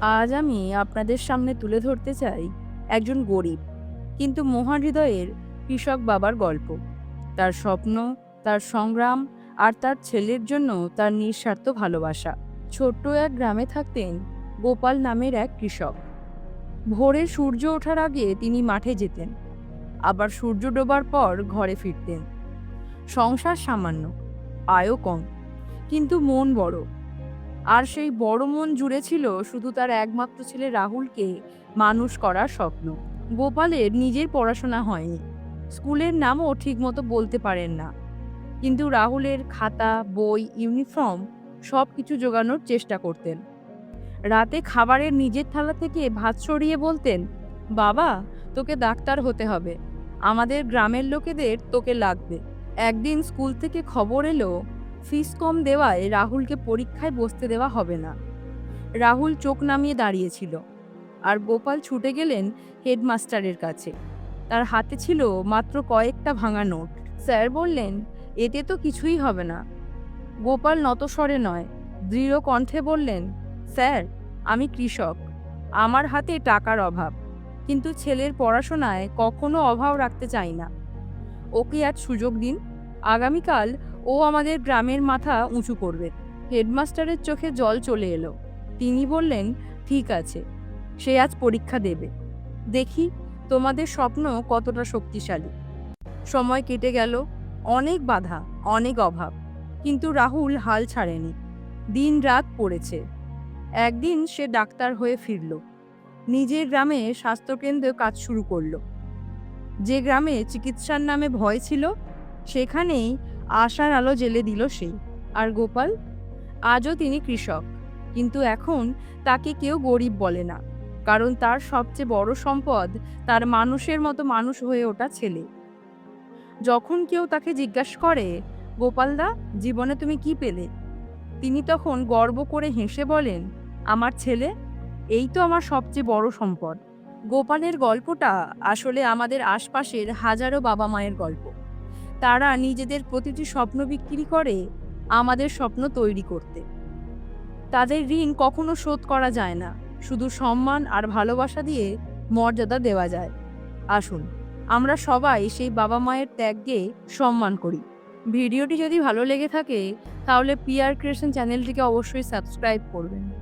আজ আমি আপনাদের সামনে তুলে ধরতে চাই একজন গরিব, কিন্তু মহান হৃদয়ের কৃষক বাবার গল্প। তার স্বপ্ন, তার সংগ্রাম আর তার ছেলের জন্য তার নিঃস্বার্থ ভালোবাসা। ছোট্ট এক গ্রামে থাকতেন গোপাল নামের এক কৃষক। ভোরে সূর্য ওঠার আগে তিনি মাঠে যেতেন। আবার সূর্য ডোবার পর ঘরে ফিরতেন। সংসার সামান্য, আয়ও কম, কিন্তু মন বড়। আর সেই বড় মন জুড়ে ছিল শুধু তার একমাত্র ছেলে রাহুলকে মানুষ করার স্বপ্ন। গোপালের নিজের পড়াশোনা হয়নি। স্কুলের নামও ঠিকমতো বলতে পারেন না। কিন্তু রাহুলের খাতা, বই, ইউনিফর্ম সব কিছু জোগানোর চেষ্টা করতেন। রাতে খাবারের নিজের থালা থেকে ভাত সরিয়ে বলতেন, বাবা, তোকে ডাক্তার হতে হবে। আমাদের গ্রামের লোকেদের তোকে লাগবে। একদিন স্কুল থেকে খবর এলো ফিস কম দেওয়ায় রাহুলকে পরীক্ষায় বসতে দেওয়া হবে না। রাহুল চোখ নামিয়ে দাঁড়িয়েছিল আর গোপাল ছুটে গেলেন হেডমাস্টারের কাছে। তার হাতে ছিল মাত্র কয়েকটা ভাঙা নোট। স্যার বললেন, এতে তো কিছুই হবে না। গোপাল নতস্বরে নয়, দৃঢ় কণ্ঠে বললেন, স্যার, আমি কৃষক। আমার হাতে টাকার অভাব। কিন্তু ছেলের পড়াশোনায় কখনো অভাব রাখতে চাই না। ওকে আজ সুযোগ দিন। আগামীকাল ও আমাদের গ্রামের মাথা উঁচু করবে। হেডমাস্টারের চোখে জল চলে এলো। তিনি বললেন, ঠিক আছে, সে আজ পরীক্ষা দেবে। দেখি তোমাদের স্বপ্ন কতটা শক্তিশালী। সময় কেটে গেল, অনেক বাধা, অনেক অভাব। কিন্তু রাহুল হাল ছাড়েনি। দিন রাত পড়েছে। একদিন সে ডাক্তার হয়ে ফিরল। নিজের গ্রামে স্বাস্থ্যকেন্দ্রে কাজ শুরু করল। যে গ্রামে চিকিৎসার নামে ভয় ছিল, সেখানেই আশার আলো জেলে দিল সে। আর গোপাল? আজও তিনি কৃষক, কিন্তু এখন তাকে কেউ গরিব বলে না, কারণ তার সবচেয়ে বড় সম্পদ তার মানুষের মতো মানুষ হয়ে ওঠা ছেলে। যখন কেউ তাকে জিজ্ঞাসা করে, গোপালদা, জীবনে তুমি কি পেলে? তিনি তখন গর্ব করে হেসে বলেন, আমার ছেলে, এই তো আমার সবচেয়ে বড় সম্পদ। গোপালের গল্পটা আসলে আমাদের আশপাশের হাজারো বাবা মায়ের গল্প। তারা নিজেদের প্রতিটি স্বপ্ন বিক্রি করে আমাদের স্বপ্ন তৈরি করতে। তাদের ঋণ কখনো শোধ করা যায় না, শুধু সম্মান আর ভালোবাসা দিয়ে মর্যাদা দেওয়া যায়। আসুন, আমরা সবাই সেই বাবা মায়ের ত্যাগকে সম্মান করি। ভিডিওটি যদি ভালো লেগে থাকে, তাহলে পিআর ক্রিয়েশন চ্যানেলটিকে অবশ্যই সাবস্ক্রাইব করবেন।